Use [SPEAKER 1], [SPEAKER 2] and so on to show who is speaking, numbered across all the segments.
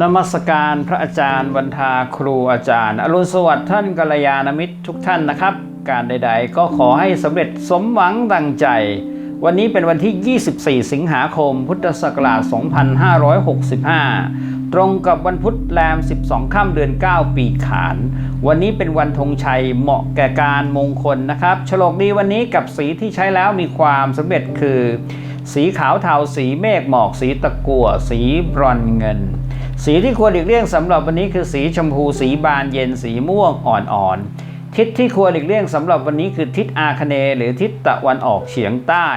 [SPEAKER 1] นมัสการพระอาจารย์วันทาครูอาจารย์ อรุณสวัสดิ์ท่านกัลยาณมิตรทุกท่านนะครับ การใดๆ ก็ขอให้สำเร็จสมหวังดังใจ วันนี้เป็นวันที่ 24 สิงหาคม พุทธศักราช 2565 ตรงกับวันพุธแรม 12 ค่ำเดือน 9 ปีขาน วันนี้เป็นวันธงชัยเหมาะแก่การมงคลนะครับ ฉลกดีวันนี้กับสีที่ใช้แล้วมีความสำเร็จคือ สีขาวเทาสีเมฆหมอก สีตะกั่วสีบรอนเงิน สีที่ควรหลีกเลี่ยงสำหรับวันนี้คือสีชมพู สีบานเย็นสีม่วงอ่อนๆทิศที่ควรหลีกเลี่ยงสำหรับวันนี้คือทิศอาคเนหรือทิศตะวันออกเฉียงใต้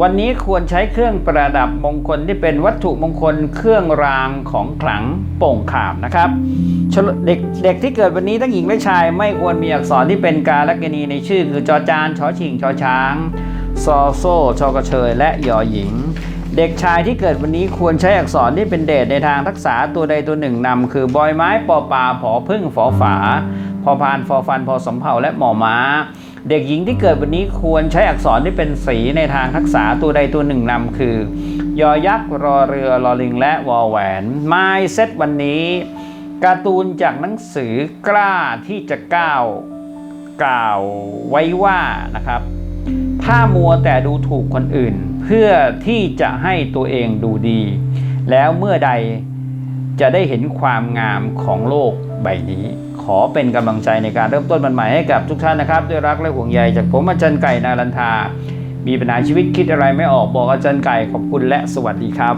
[SPEAKER 1] วันนี้ควรใช้เครื่องประดับมงคลที่เป็นวัตถุมงคลเครื่องรางของขลังโป่งขามนะครับเด็กเด็กที่เกิดวันนี้ทั้งหญิงและชาย ไม่ควรมีอักษรที่เป็นกาลกณีในชื่อคือจอจานชอชิงชอช้าง ซอโซชอกระเชย และยอหญิง เด็กชายที่เกิดวันนี้ควรใช้อักษรที่เป็นเดชในทางทักษะตัวใดตัวหนึ่งนำคือบอยไม้ปอปลาผอพึ่งฝอฝา พอพานฟอฟันพอสำเภาและหมอม้า เด็กหญิงที่เกิดวันนี้ควรใช้อักษรที่เป็นสีในทางทักษะตัวใดตัวหนึ่งนำคือยอยักษ์รอเรือลอลิงและวอแหวนไม้เซตวันนี้การ์ตูนจากหนังสือกล้าที่จะก้าวกล่าวไว้ว่านะครับ ถ้ามัวแต่ดูถูกคนอื่น เพื่อที่จะให้ตัวเองดูดี แล้วเมื่อใดจะได้เห็นความงามของโลกใบนี้ ขอเป็นกำลังใจในการเริ่มต้นวันใหม่ให้กับทุกท่านนะครับ ด้วยรักและห่วงใยจากผมอาจารย์ไก่นารันทา มีปัญหาชีวิตคิดอะไรไม่ออกบอกอาจารย์ไก่ขอบคุณและสวัสดีครับ